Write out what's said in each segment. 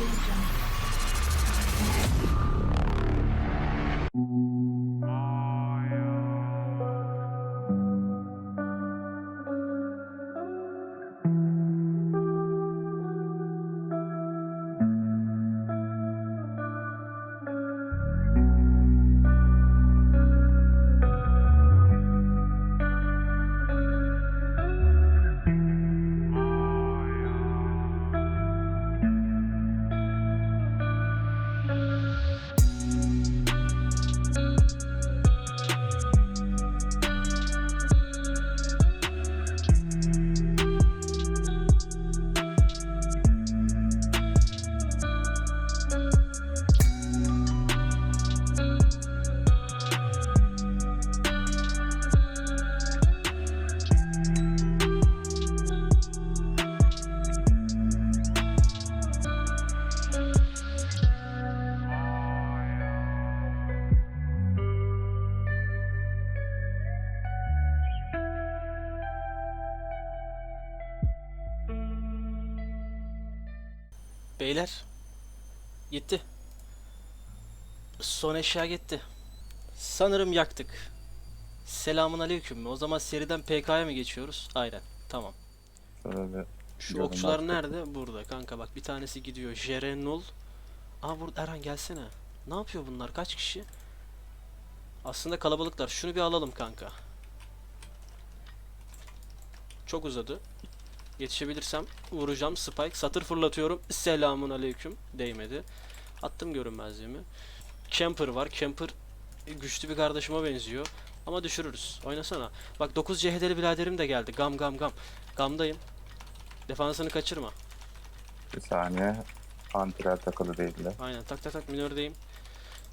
Beyler. Eşya gitti. Sanırım yaktık. Selamun aleyküm mü? O zaman seriden PK'ya mı geçiyoruz? Aynen. Tamam. Şöyle Şu okçular artık. nerede? Burada kanka bak bir tanesi gidiyor. Jerenul. Aa burada Erhan gelsene. Ne yapıyor bunlar? Kaç kişi? Aslında kalabalıklar. Şunu bir alalım kanka. Çok uzadı. Yetişebilirsem vuracağım. Spike. Satır fırlatıyorum. Selamun aleyküm. Değmedi. Attım görünmezliğimi. Camper var. Camper güçlü bir kardeşime benziyor. Ama düşürürüz. Oynasana. Bak 9 CHD'li biraderim de geldi. Gam gam gam. Gamdayım. Defansını kaçırma. bir saniye antiler takılı değildi. Aynen tak tak tak minördeyim.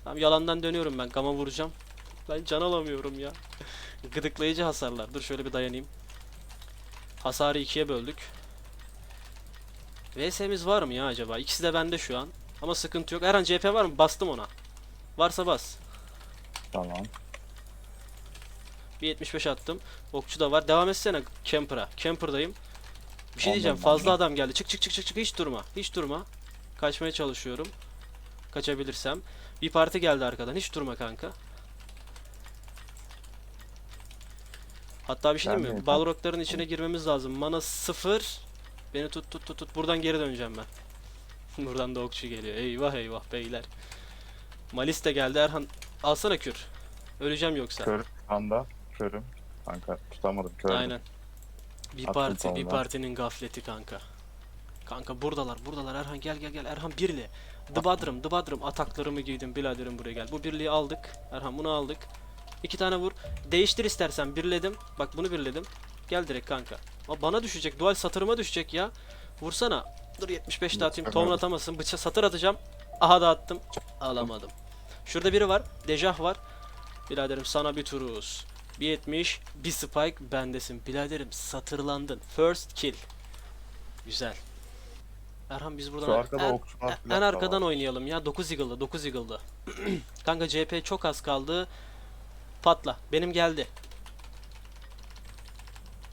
Tamam yalandan dönüyorum ben. Gama vuracağım. Ben can alamıyorum ya. Gıdıklayıcı hasarlar. Dur şöyle bir dayanayım. Hasarı ikiye böldük. VS'miz var mı ya acaba? İkisi de bende şu an. Ama sıkıntı yok. Erhan CP var mı? Bastım ona. Varsa bas. Tamam. Bir 75 attım. Okçu da var. Devam etsene Camper'a. Camper'dayım. Bir şey Tamam, diyeceğim. Fazla adam geldi. Çık çık çık çık çık. Hiç durma. Hiç durma. Kaçmaya çalışıyorum. Kaçabilirsem. Bir parti geldi arkadan. Hiç durma kanka. Hatta bir şey diyeyim mi? Gelmeyin, Balrog'ların içine girmemiz lazım. Mana sıfır. Beni tut tut tut tut. Buradan geri döneceğim ben. Buradan da okçu geliyor. Eyvah eyvah beyler. Malis de geldi. Erhan alsana kür. Öleceğim yoksa. Kör anda körüm. Kanka tutamadım kördüm. Aynen. Bir Attım parti, bir partinin gafleti kanka. Kanka buradalar, buradalar. Erhan gel gel gel. Erhan birli. Dıbadrım, dıbadrım. Ataklarımı giydim. Biladerim buraya gel. Bu birliği aldık. Erhan bunu aldık. İki tane vur. Değiştir istersen. Birledim. Bak bunu birledim. Gel direkt kanka. Aa, bana düşecek. Dual satırıma düşecek ya. Vursana. Dur 75 de atayım. Tomrun atamasın. Bıça satır atacağım. Aha da attım. Alamadım. Şurada biri var. Dejah var. Biraderim sana bir turuz. Bir 70, bir spike bendesin. Biraderim satırlandın. First kill. Güzel. Erhan biz buradan Şu arkada en, okçular en- en da arkadan var. oynayalım ya. 9 eagle'lı, 9 eagle'lı. Kanka CP çok az kaldı. Patla. Benim geldi.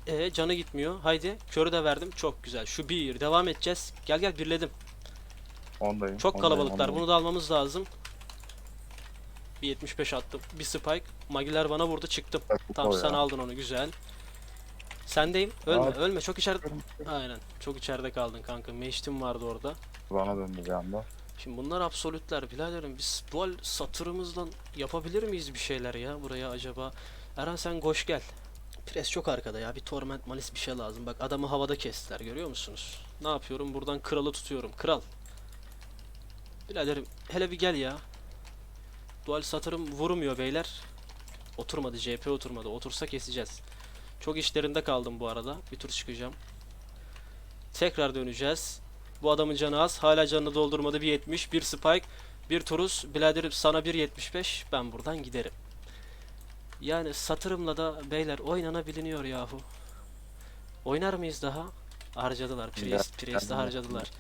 E canı gitmiyor. Haydi. Körü de verdim. Çok güzel. Şu bir. Devam edeceğiz. Gel gel birledim. Ondayım. Çok ondayım, kalabalıklar. ondayım. Bunu da almamız lazım. Bir 75 attım. Bir spike. Magiler bana vurdu. Çıktım. Bu Tamam sen ya. aldın onu. Güzel. Sendeyim. Ölme. Abi. Ölme. Çok içeride. Aynen. Çok içeride kaldın kanka. Meştim vardı orada. Bana döndü anda. Şimdi bunlar absolütler. Biraderim biz dual satırımızdan yapabilir miyiz bir şeyler ya buraya acaba? Eren sen koş gel. Pres çok arkada ya. Bir torment malis bir şey lazım. Bak adamı havada kestiler görüyor musunuz? Ne yapıyorum? Buradan kralı tutuyorum. Kral. Biraderim hele bir gel ya. Dual satırım vurmuyor beyler. Oturmadı. CP oturmadı. Otursa keseceğiz. Çok işlerinde kaldım bu arada. Bir tur çıkacağım. Tekrar döneceğiz. Bu adamın canı az. Hala canını doldurmadı. Bir 70, bir spike, bir turus. Biraderim sana bir 75. Ben buradan giderim. Yani satırımla da beyler oynanabiliyor yahu. Oynar mıyız daha? Harcadılar. Priest, Priest'i harcadılar.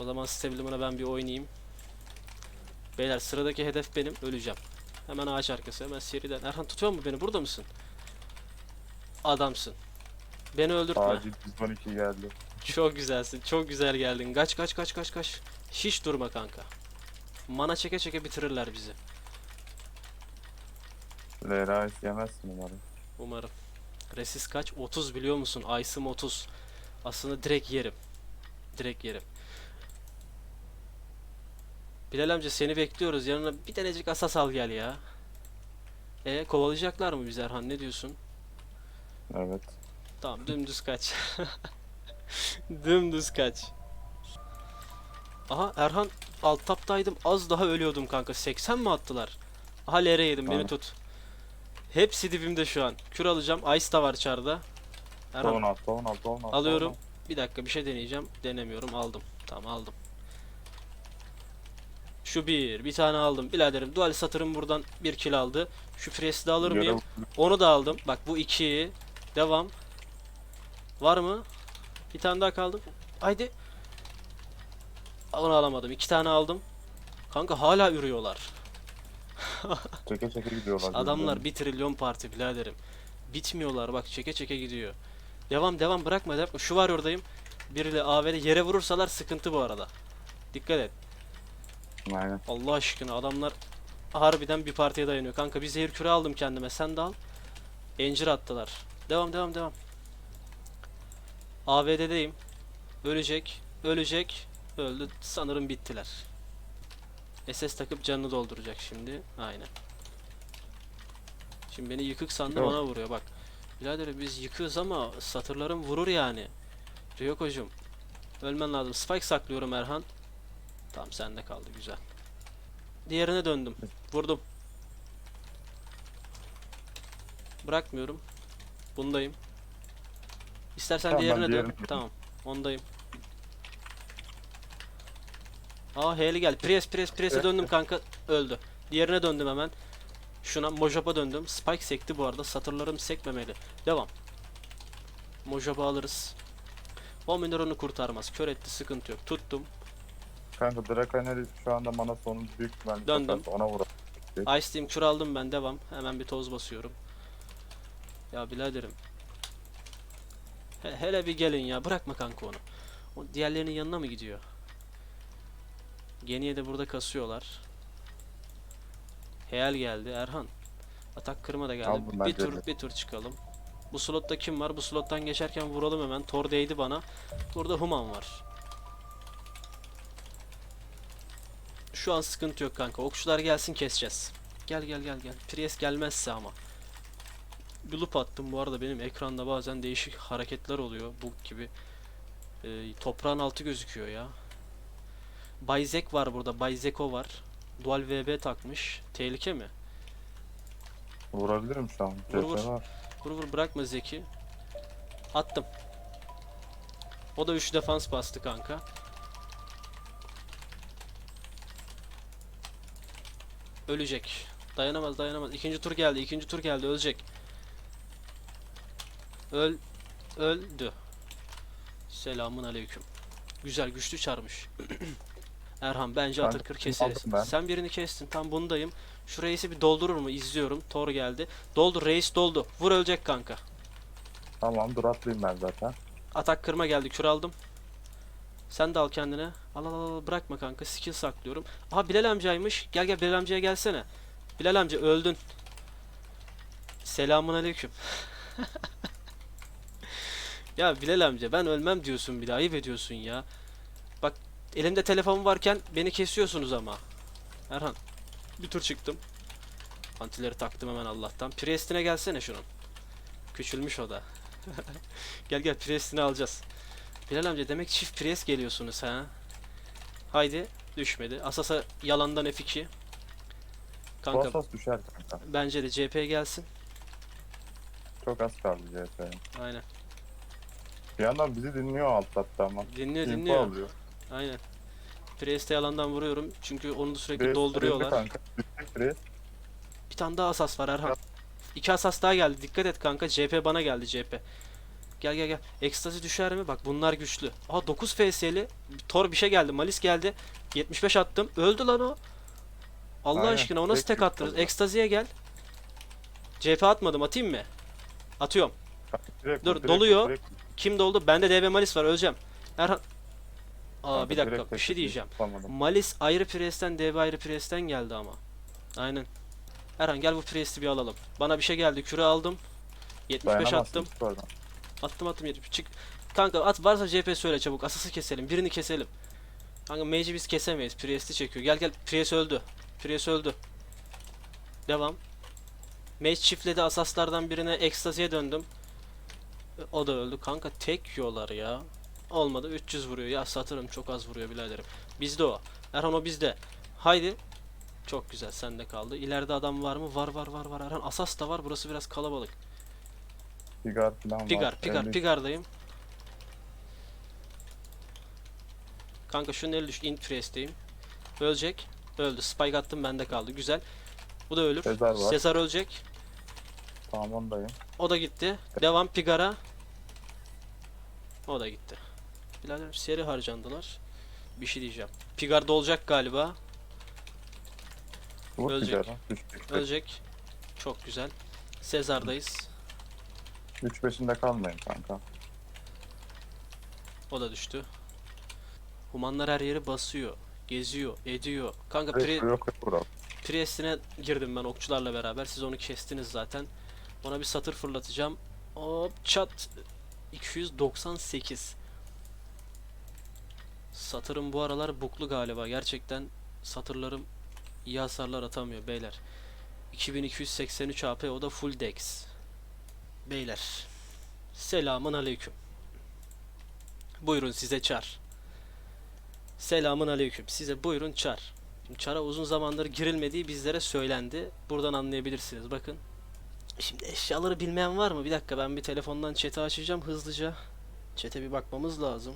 O zaman Stable'ımına ben bir oynayayım. Beyler sıradaki hedef benim. Öleceğim. Hemen ağaç arkası. Hemen seriden. Erhan tutuyor mu beni? Burada mısın? Adamsın. Beni öldürtme. Acil 112 geldi. Çok güzelsin. Çok güzel geldin. Kaç kaç kaç kaç kaç. Hiç durma kanka. Mana çeke çeke bitirirler bizi. Lera yemezsin umarım. Umarım. Resis kaç? 30 biliyor musun? Ice'ım 30. Aslında direkt yerim. Direkt yerim. Bilal amca seni bekliyoruz. Yanına bir tanecik asas al gel ya. E kovalayacaklar mı bizi Erhan? Ne diyorsun? Evet. Tamam dümdüz kaç. dümdüz kaç. Aha Erhan alt taptaydım. Az daha ölüyordum kanka. 80 mi attılar? Aha LR yedim beni Tamam. tut. Hepsi dibimde şu an. Kür alacağım. Ice da var çarda. Erhan Tohum al, tohum al, tohum al. Alıyorum. bir dakika bir şey deneyeceğim. Denemiyorum. Aldım. Tamam aldım. Şu bir. Bir tane aldım. Biraderim dual satırım buradan bir kill aldı. Şu presi de al. alır mıyım? Onu da aldım. Bak bu iki. Devam. Var mı? Bir tane daha kaldı. Haydi. Onu alamadım. İki tane aldım. Kanka hala ürüyorlar. Çeke çeke gidiyorlar. Adamlar bir trilyon parti biraderim. Bitmiyorlar bak çeke çeke gidiyor. Devam devam bırakma bırakma. Şu var oradayım. Biriyle AV'de yere vurursalar sıkıntı bu arada. Dikkat et. Aynen. Allah aşkına adamlar harbiden bir partiye dayanıyor. Kanka bir zehir küre aldım kendime. Sen de al. Encir attılar. Devam devam devam. AVD'deyim. Ölecek. Ölecek. Öldü. Sanırım bittiler. SS takıp canını dolduracak şimdi. Aynen. Şimdi beni yıkık sandı bana vuruyor bak. Birader biz yıkığız ama satırlarım vurur yani. Ryoko'cum. Ölmen lazım. Spike saklıyorum Erhan. Tamam sende kaldı güzel. Diğerine döndüm. Vurdum. Bırakmıyorum. Bundayım. İstersen Tamam, ben diğerine dön. Tamam. Ondayım. Aa Heli gel. Pres pres pres'e döndüm kanka. Öldü. Diğerine döndüm hemen. Şuna Mojop'a döndüm. Spike sekti bu arada. Satırlarım sekmemeli. Devam. Mojop'u alırız. O onu kurtarmaz. Kör etti sıkıntı yok. Tuttum. Kanka Drakeneri şu anda mana sonu büyük ihtimalle Döndüm. ona vur. Ice Team kür aldım ben devam. Hemen bir toz basıyorum. Ya biraderim. He- hele bir gelin ya. Bırakma kanka onu. O diğerlerinin yanına mı gidiyor? Geniye de burada kasıyorlar. Heyal geldi. Erhan. Atak kırma da geldi. Ben bir tur Cedi. bir tur çıkalım. Bu slotta kim var? Bu slottan geçerken vuralım hemen. Tor değdi bana. Burada Human var. Şu an sıkıntı yok kanka. Okçular gelsin keseceğiz. Gel gel gel gel. Priest gelmezse ama. Bir loop attım bu arada benim ekranda bazen değişik hareketler oluyor. Bu gibi. Ee, toprağın altı gözüküyor ya. Bayzek var burada. Bayzeko var. Dual VB takmış. Tehlike mi? Vurabilirim şu an. Vur, vur. Var. Vur vur bırakma Zeki. Attım. O da 3 defans bastı kanka. Ölecek. Dayanamaz dayanamaz. İkinci tur geldi. ikinci tur geldi. Ölecek. Öl öldü. Selamun aleyküm. Güzel güçlü çarmış. Erhan bence Ben Atakır bunu keseriz. Sen birini kestin. Tam bundayım. Şu reisi bir doldurur mu? İzliyorum. Thor geldi. Doldu. Reis doldu. Vur ölecek kanka. Tamam dur atlayayım ben zaten. Atak kırma geldi. Kür aldım. Sen de al kendine. Al al al bırakma kanka. Skill saklıyorum. Aha Bilal amcaymış. Gel gel Bilal amcaya gelsene. Bilal amca öldün. Selamun aleyküm. ya Bilal amca ben ölmem diyorsun bir de ayıp ediyorsun ya. Bak elimde telefon varken beni kesiyorsunuz ama. Erhan bir tur çıktım. Antileri taktım hemen Allah'tan. Priest'ine gelsene şunun. Küçülmüş o da. gel gel Priest'ini alacağız. Bilal amca demek çift Priest geliyorsunuz ha. Haydi düşmedi. Asasa yalandan F2. Kanka Kostas düşer kanka. bence de CP gelsin. Çok az kaldı CS'ye. Aynen. Bir yandan bizi dinliyor alt hatta ama. Dinliyor Info dinliyor. alıyor. Aynen. Priest'e yalandan vuruyorum. Çünkü onu da sürekli Priest dolduruyorlar. Kanka. Düşecek. Bir tane daha asas var Erhan. İki asas daha geldi. Dikkat et kanka. CP bana geldi CP. Gel gel gel. Ekstazi düşer mi? Bak bunlar güçlü. Aha 9 FS'li. Tor bir şey geldi. Malis geldi. 75 attım. Öldü lan o. Allah Aynen. aşkına o nasıl Tek attınız? Ekstazi'ye gel. CP atmadım. Atayım mı? Atıyorum. Direkt Dur, direkt doluyor. direkt. Kim doldu? Bende DB Malis var. Öleceğim. Erhan. Aa Kanka bir dakika bir şey diyeceğim. Malis ayrı presten, DB ayrı presten geldi ama. Aynen. Erhan gel bu presti bir alalım. Bana bir şey geldi. Küre aldım. 75 Dayanamazsın attım. oradan. Attım attım 70. Çık. Kanka at varsa CP söyle çabuk. Asası keselim. Birini keselim. Kanka mage'i biz kesemeyiz. Priest'i çekiyor. Gel gel. Priest öldü. Priest öldü. Devam. Mage çiftledi. Asaslardan birine ekstaziye döndüm. O da öldü. Kanka tek yiyorlar ya. Olmadı. 300 vuruyor. Ya satırım çok az vuruyor biraderim. Bizde o. Erhan o bizde. Haydi. Çok güzel. Sende kaldı. İleride adam var mı? Var var var var. Erhan asas da var. Burası biraz kalabalık. Pigar falan var. Pigar, Pigar, 50 Pigar'dayım. Kanka şunun eli düş, int press'teyim. Ölecek. Öldü. Spike attım bende kaldı. Güzel. Bu da ölür. Sezar var. Sezar ölecek. Tamam ondayım. O da gitti. Devam Pigar'a. O da gitti. Birader seri harcandılar. Bir şey diyeceğim. Pigar'da olacak galiba. Vur Ölecek. Pigar'a. Ölecek. Çok güzel. Sezar'dayız. 3-5'inde kalmayın kanka. O da düştü. Humanlar her yeri basıyor. Geziyor, ediyor. Kanka pri yok yok bro. Priest'ine girdim ben okçularla beraber. Siz onu kestiniz zaten. Ona bir satır fırlatacağım. Hop çat. 298. Satırım bu aralar buklu galiba. Gerçekten satırlarım iyi hasarlar atamıyor beyler. 2283 AP o da full dex. Beyler. Selamun aleyküm. Buyurun size çar. Selamun aleyküm. Size buyurun çar. Şimdi çara uzun zamandır girilmediği bizlere söylendi. Buradan anlayabilirsiniz. Bakın. Şimdi eşyaları bilmeyen var mı? Bir dakika ben bir telefondan chat'i açacağım hızlıca. Chat'e bir bakmamız lazım.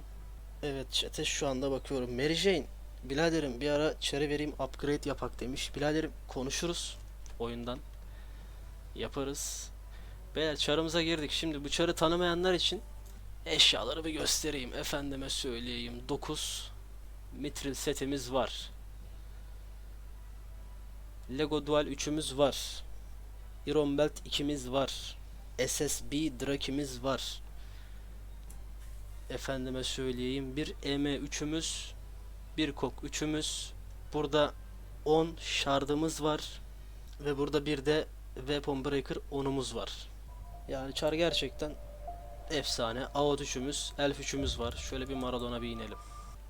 Evet chat'e şu anda bakıyorum. Mary Jane. Biladerim bir ara çarı vereyim upgrade yapak demiş. Biladerim konuşuruz oyundan. Yaparız. Beyler çarımıza girdik. Şimdi bu çarı tanımayanlar için eşyaları bir göstereyim. Efendime söyleyeyim. 9 mitril setimiz var. Lego Dual 3'ümüz var. Iron Belt 2'miz var. SSB Drake'imiz var. Efendime söyleyeyim bir EM3'ümüz, bir kok 3'ümüz. Burada 10 şardımız var ve burada bir de Weapon Breaker 10'umuz var. Yani çar gerçekten efsane. AOD 3'ümüz, Elf 3'ümüz var. Şöyle bir Maradona bir inelim.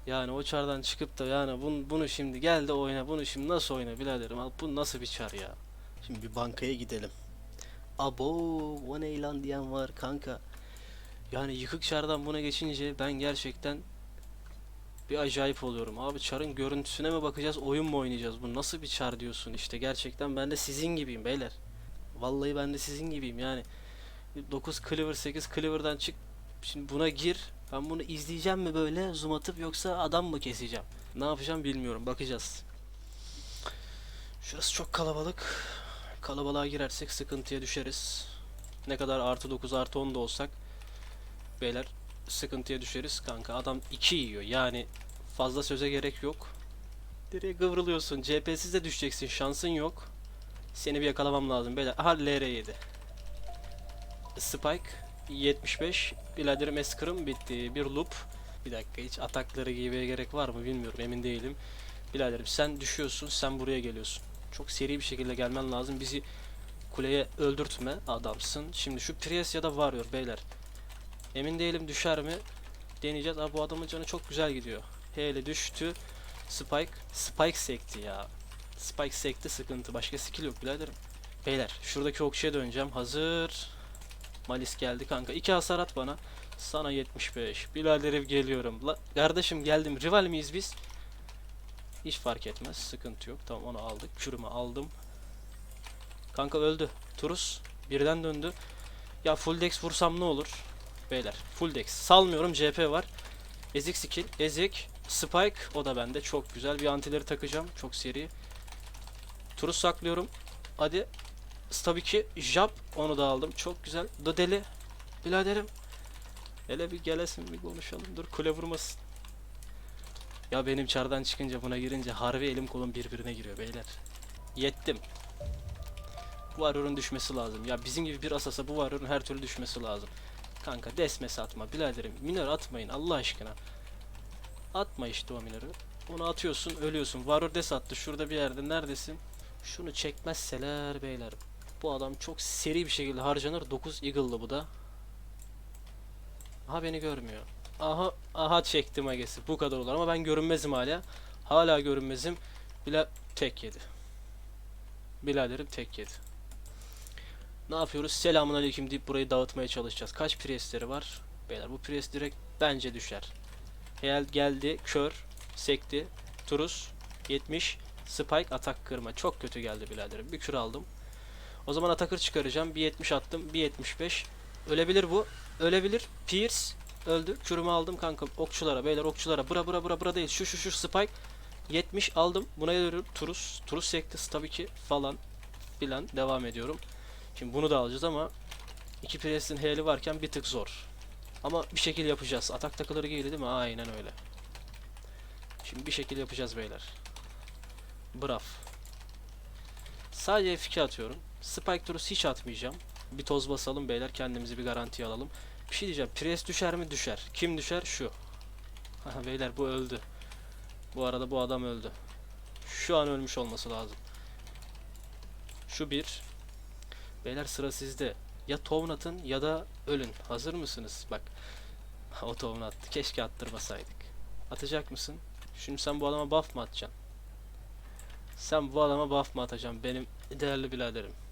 Yani o çardan çıkıp da yani bunu, bunu şimdi gel de oyna bunu şimdi nasıl oyna biraderim bu nasıl bir çar ya. Şimdi bir bankaya gidelim. Abo o ne lan diyen var kanka. Yani yıkık çardan buna geçince ben gerçekten bir acayip oluyorum. Abi çarın görüntüsüne mi bakacağız oyun mu oynayacağız bu nasıl bir çar diyorsun işte gerçekten ben de sizin gibiyim beyler. Vallahi ben de sizin gibiyim yani. 9 cleaver 8 cleaver'dan çık şimdi buna gir ben bunu izleyeceğim mi böyle zoom atıp yoksa adam mı keseceğim? Ne yapacağım bilmiyorum. Bakacağız. Şurası çok kalabalık. Kalabalığa girersek sıkıntıya düşeriz. Ne kadar artı 9 artı 10 da olsak beyler sıkıntıya düşeriz kanka. Adam 2 yiyor yani fazla söze gerek yok. Nereye kıvrılıyorsun? CP'siz de düşeceksin. Şansın yok. Seni bir yakalamam lazım beyler. Aha LR7. Spike 75 Biraderim Esker'ım bitti. Bir loop. Bir dakika hiç atakları giymeye gerek var mı bilmiyorum emin değilim. Biraderim sen düşüyorsun sen buraya geliyorsun. Çok seri bir şekilde gelmen lazım. Bizi kuleye öldürtme adamsın. Şimdi şu Prius ya da Warrior beyler. Emin değilim düşer mi? Deneyeceğiz. Abi bu adamın canı çok güzel gidiyor. Hele düştü. Spike. Spike sekti ya. Spike sekti sıkıntı. Başka skill yok biraderim. Beyler şuradaki okçuya döneceğim. Hazır. Malis geldi kanka. İki hasar at bana. Sana 75. Biladerim geliyorum. La, kardeşim geldim. Rival miyiz biz? Hiç fark etmez. Sıkıntı yok. Tamam onu aldık. Kürümü aldım. Kanka öldü. Turus. Birden döndü. Ya full dex vursam ne olur? Beyler. Full dex. Salmıyorum. CP var. Ezik skill. Ezik. Spike. O da bende. Çok güzel. Bir antileri takacağım. Çok seri. Turus saklıyorum. Hadi. Tabii ki Jab onu da aldım. Çok güzel. Dodeli. Biladerim. Hele bir gelesin bir konuşalım. Dur kule vurmasın. Ya benim çardan çıkınca buna girince harbi elim kolum birbirine giriyor beyler. Yettim. Bu Warrior'un düşmesi lazım. Ya bizim gibi bir asasa bu Warrior'un her türlü düşmesi lazım. Kanka desmesi atma biraderim. Minör atmayın Allah aşkına. Atma işte o minörü. Onu atıyorsun ölüyorsun. Warrior des attı şurada bir yerde neredesin? Şunu çekmezseler beyler. Bu adam çok seri bir şekilde harcanır. 9 Eagle'lı bu da. Aha beni görmüyor. Aha aha çektim agesi. Bu kadar olur ama ben görünmezim hala. Hala görünmezim. Bila tek yedi. Biladerim tek yedi. Ne yapıyoruz? Selamun aleyküm deyip burayı dağıtmaya çalışacağız. Kaç presleri var? Beyler bu pres direkt bence düşer. Gel geldi kör sekti. Turus 70 Spike atak kırma. Çok kötü geldi biraderim. Bir kür aldım. O zaman atakır çıkaracağım. Bir 70 attım. Bir 75. Ölebilir bu. Ölebilir. Pierce öldü. Kürümü aldım kanka. Okçulara beyler okçulara. Bura bura bura bura değil. Şu şu şu Spike. 70 aldım. Buna geliyorum. Turus. Turus sekti tabii ki falan filan devam ediyorum. Şimdi bunu da alacağız ama iki presin heli varken bir tık zor. Ama bir şekil yapacağız. Atak takıları giydi değil mi? Aynen öyle. Şimdi bir şekil yapacağız beyler. Brav. Sadece F2 atıyorum. Spike Turus hiç atmayacağım. Bir toz basalım beyler kendimizi bir garantiye alalım. Bir şey diyeceğim. Pres düşer mi? Düşer. Kim düşer? Şu. Beyler bu öldü. Bu arada bu adam öldü. Şu an ölmüş olması lazım. Şu bir. Beyler sıra sizde. Ya town atın ya da ölün. Hazır mısınız? Bak. o town attı. Keşke attırmasaydık. Atacak mısın? Şimdi sen bu adama buff mı atacaksın? Sen bu adama buff mı atacaksın? Benim değerli biraderim.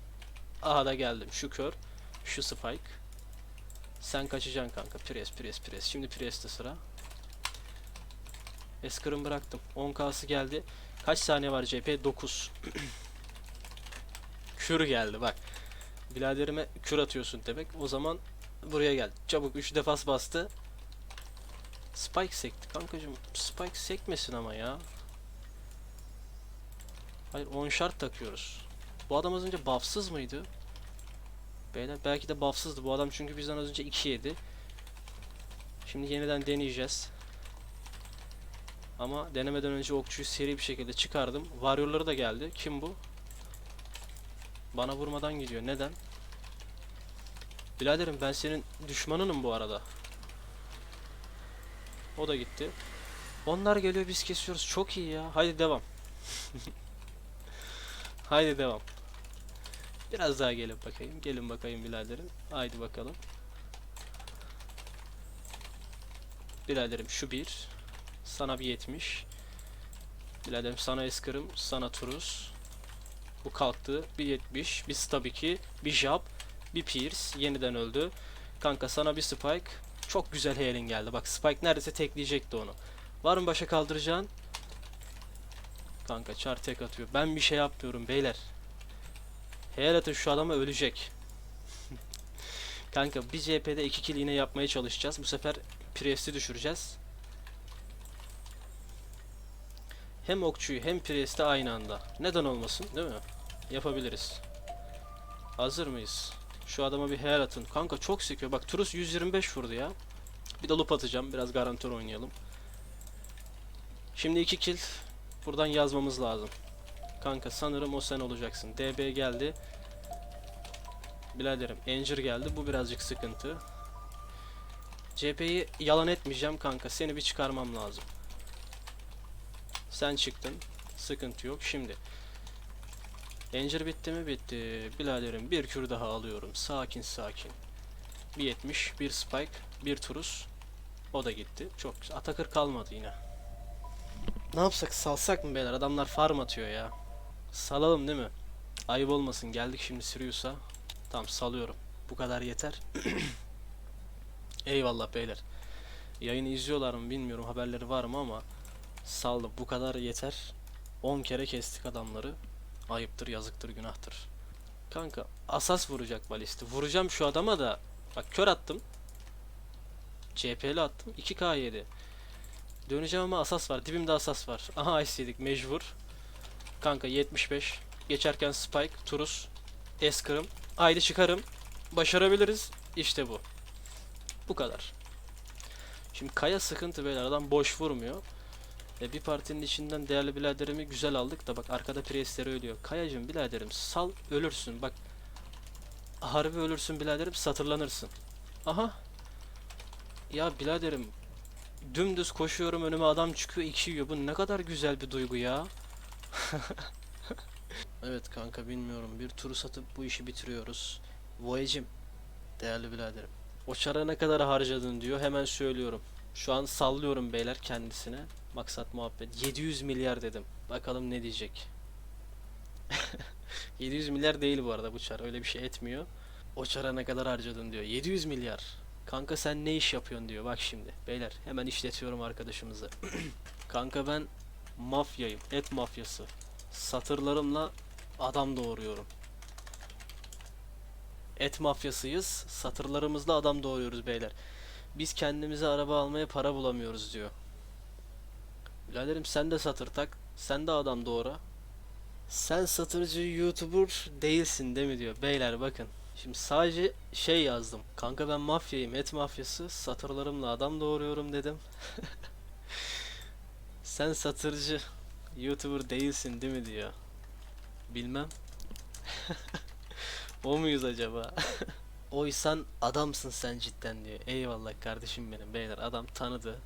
Aha da geldim. Şu kör. Şu spike. Sen kaçacaksın kanka. Pres pres pres. Şimdi preste sıra. Esker'ın bıraktım. 10k'sı geldi. Kaç saniye var CP? 9. Kür geldi bak. Biladerime kür atıyorsun demek. O zaman buraya gel. Çabuk 3 defas bastı. Spike sekti kankacım. Spike sekmesin ama ya. Hayır 10 şart takıyoruz. Bu adam az önce buffsız mıydı? Beyler belki de buffsızdı. Bu adam çünkü bizden az önce 2 yedi. Şimdi yeniden deneyeceğiz. Ama denemeden önce okçuyu seri bir şekilde çıkardım. Warrior'ları da geldi. Kim bu? Bana vurmadan gidiyor. Neden? Biraderim ben senin düşmanınım bu arada. O da gitti. Onlar geliyor biz kesiyoruz. Çok iyi ya. Haydi devam. Haydi devam. Biraz daha gelin bakayım. Gelin bakayım biraderim. Haydi bakalım. Biraderim şu bir. Sana bir 70. Biraderim sana eskırım. Sana turus. Bu kalktı. Bir 70. Bir stab 2. Bir jab. Bir pierce. Yeniden öldü. Kanka sana bir spike. Çok güzel heal'in geldi. Bak spike neredeyse tekleyecekti onu. Var mı başa kaldıracağın? Kanka çar tek atıyor. Ben bir şey yapmıyorum beyler. Heal atın şu adama ölecek. Kanka bir CHP'de 2 kill yine yapmaya çalışacağız. Bu sefer Priest'i düşüreceğiz. Hem okçuyu hem Priest'i aynı anda. Neden olmasın değil mi? Yapabiliriz. Hazır mıyız? Şu adama bir heal atın. Kanka çok sekiyor. Bak Turus 125 vurdu ya. Bir de loop atacağım. Biraz garantör oynayalım. Şimdi 2 kill. Buradan yazmamız lazım. Kanka sanırım o sen olacaksın. DB geldi. Biladerim. Encir geldi. Bu birazcık sıkıntı. CHP'yi yalan etmeyeceğim kanka. Seni bir çıkarmam lazım. Sen çıktın. Sıkıntı yok. Şimdi. Encir bitti mi? Bitti. Biladerim bir kür daha alıyorum. Sakin sakin. Bir 70, bir spike, bir turus. O da gitti. Çok güzel. Atakır kalmadı yine. Ne yapsak? Salsak mı beyler? Adamlar farm atıyor ya. Salalım değil mi? Ayıp olmasın. Geldik şimdi Sirius'a. Tamam salıyorum. Bu kadar yeter. Eyvallah beyler. Yayını izliyorlar mı bilmiyorum haberleri var mı ama saldım. Bu kadar yeter. 10 kere kestik adamları. Ayıptır, yazıktır, günahtır. Kanka asas vuracak balisti. Vuracağım şu adama da. Bak kör attım. CP'li attım. 2K yedi. Döneceğim ama asas var. Dibimde asas var. Aha ice yedik mecbur. Kanka 75. Geçerken Spike, Turus, Eskırım. Haydi çıkarım. Başarabiliriz. İşte bu. Bu kadar. Şimdi Kaya sıkıntı beyler. Adam boş vurmuyor. E bir partinin içinden değerli biraderimi güzel aldık da bak arkada priestleri ölüyor. Kayacım biraderim sal ölürsün bak. Harbi ölürsün biraderim satırlanırsın. Aha. Ya biraderim dümdüz koşuyorum önüme adam çıkıyor iki yiyor. Bu ne kadar güzel bir duygu ya. evet kanka bilmiyorum. Bir turu satıp bu işi bitiriyoruz. Voyage'im. Değerli biraderim. O çara ne kadar harcadın diyor. Hemen söylüyorum. Şu an sallıyorum beyler kendisine. Maksat muhabbet. 700 milyar dedim. Bakalım ne diyecek. 700 milyar değil bu arada bu çar. Öyle bir şey etmiyor. O çara ne kadar harcadın diyor. 700 milyar. Kanka sen ne iş yapıyorsun diyor. Bak şimdi. Beyler hemen işletiyorum arkadaşımızı. Kanka ben mafyayım. Et mafyası. Satırlarımla adam doğuruyorum. Et mafyasıyız. Satırlarımızla adam doğuruyoruz beyler. Biz kendimize araba almaya para bulamıyoruz diyor. Biraderim sen de satır tak. Sen de adam doğra. Sen satırcı YouTuber değilsin değil mi diyor. Beyler bakın. Şimdi sadece şey yazdım. Kanka ben mafyayım, et mafyası. Satırlarımla adam doğuruyorum dedim. Sen satırcı YouTuber değilsin değil mi diyor. Bilmem. o muyuz acaba? Oysan adamsın sen cidden diyor. Eyvallah kardeşim benim. Beyler adam tanıdı.